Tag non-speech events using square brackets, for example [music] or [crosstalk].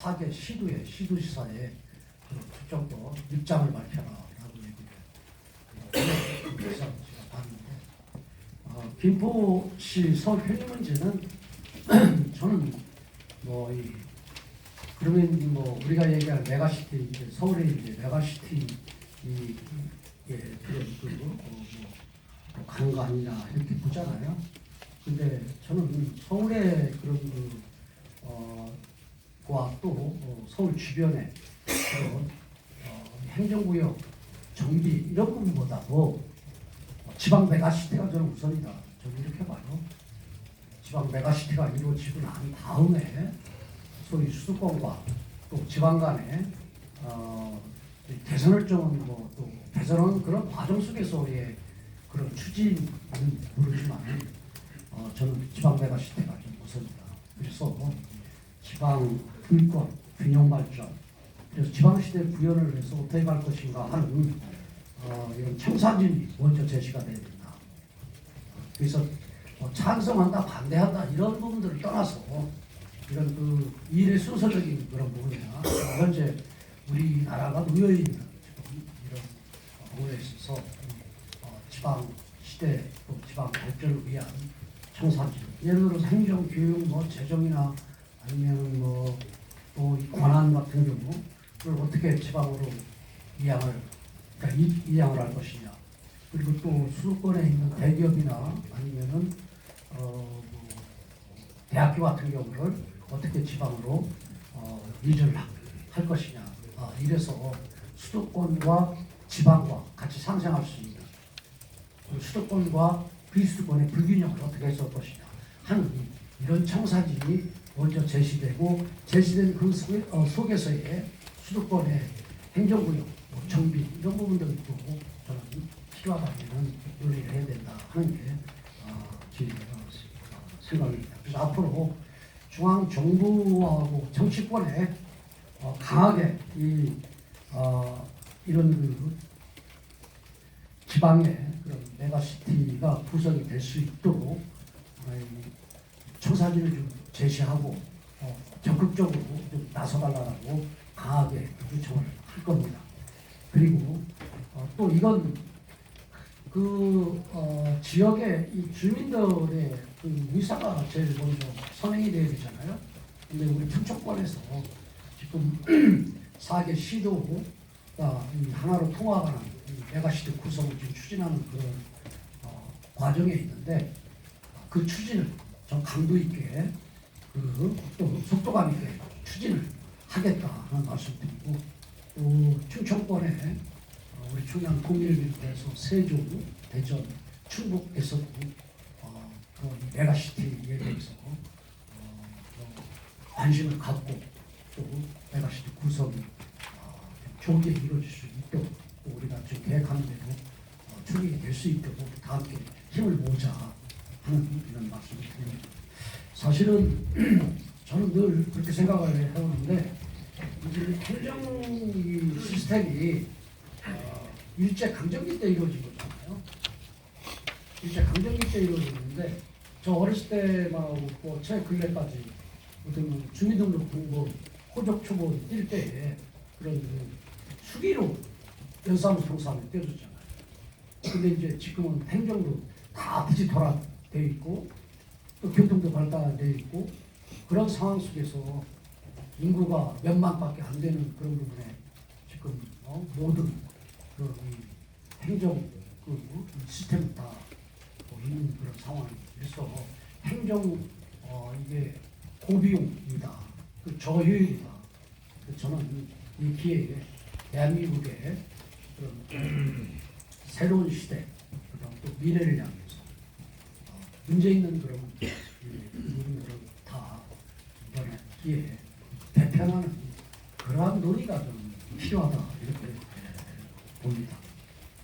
사계 시도에 시도지사에 그 특정도 입장을 밝혀라라고 얘기를 그래서 제가 봤는데 어, 김포시 서울 편의 문제는 [clears throat] 저는 뭐 이 그러면 뭐 우리가 얘기할 메가시티 이제 서울에 이제 메가시티 이 예, 그런 그 어, 뭐 가는 거 아니냐 이렇게 보잖아요. 근데 저는 서울의 그런 그 어, 과또 어, 서울 그런 어, 행정구역 정비 이런 부분보다도 어, 지방 메가시티가 저는 우선이다. 저는 이렇게 봐요. 지방 메가시티가 이루어지고 난 다음에 소위 수도권과 또 지방 간에 어, 이 개선을 좀뭐또 개선하는 그런 과정 속에서의 그런 추진은 모르지만 어, 저는 지방 메가시티가 좀 우선이다. 그래서 지방 분권, 균형 발전, 그래서 지방시대 구현을 해서 어떻게 갈 것인가 하는 어, 이런 청사진이 먼저 제시가 돼야 된다. 그래서 뭐 찬성한다, 반대한다 이런 부분들을 떠나서 이런 그 일의 순서적인 그런 부분이나 현재 우리나라가 놓여 있는 있어서 어, 지방 시대 또 지방 발전을 위한 청사진 예를 들어서 행정, 교육, 뭐 재정이나 아니면 뭐 또 권한 같은 경우를 어떻게 지방으로 이양을 그러니까 이, 이양을 할 것이냐. 그리고 또 수도권에 있는 대기업이나 아니면은 어 뭐 대학교 같은 경우를 어떻게 지방으로 어, 이전을 하- 할 것이냐. 아, 이래서 수도권과 지방과 같이 상생할 수 있는 그 수도권과 비수도권의 불균형을 어떻게 해서 것이냐 하는 이- 이런 청사진이 먼저 제시되고 제시된 그 속에, 어, 속에서의 수도권의 행정구역, 뭐 정비 이런 부분들도 저는 필요하다면 논의를 해야 된다 하는 게 어, 제 어, 생각입니다. 그래서 앞으로 중앙 정부하고 정치권에 어, 강하게 이 어, 이런 그 지방의 그런 메가시티가 구성이 될 수 있도록 어, 이 청사진을 좀 제시하고 어, 적극적으로 좀 나서달라고 강하게 요청을 할 겁니다. 그리고 어, 또 이건 그 어, 지역의 이 주민들의 그 의사가 제일 먼저 선행이 돼야 되잖아요. 근데 우리 충청권에서 지금 [clears throat] 사계 시도가 이 하나로 통합하는 이 메가시티 구성을 지금 추진하는 그런 어, 과정에 있는데 그 추진을 좀 강도 있게 그또 속도감 있게 추진을 하겠다 하는 말씀드리고 또 충청권에 어, 우리 동해를 비롯해서 세종, 대전, 충북에서도 어, 그이 메가시티에 대해서 어, 어, 관심을 갖고 또 메가시티 구성이 어, 좀 좋게 이루어질 수 있도록 또 우리가 지금 계획하는 대로 어, 추진이 될 수 있도록 다 함께 힘을 모자 하는 이런 말씀을 드립니다. 사실은 [clears throat] 저는 늘 그렇게 생각을 해오는데 이제 행정 이 시스템이 어, 일제 강점기 때 이루어진 거잖아요. 일제 강점기 때 이루어졌는데 저 어렸을 때만 하고 뭐제 근래까지 어떤 주민등록 등본 호적 초본 뛸 때에 그런 그 수기로 연사무 평사를 떼어줬잖아요. 근데 이제 지금은 행정도 다 디지털화돼 있고 또 교통도 발달돼 있고 그런 상황 속에서 인구가 몇만밖에 안 되는 그런 부분에 지금 어, 모든 그이 행정 그 시스템 다 어, 있는 그런 상황이 그래서 행정 어, 이게 고비용이다, 그 저효율이다. 그 저는 이 기회에 대한민국의 그런 새로운 시대, 그다음 또 미래를 향해서 어, 문제 있는 그런 이 부분들을 다 이번에 기회에 대표하는 그러한 논의가 좀 필요하다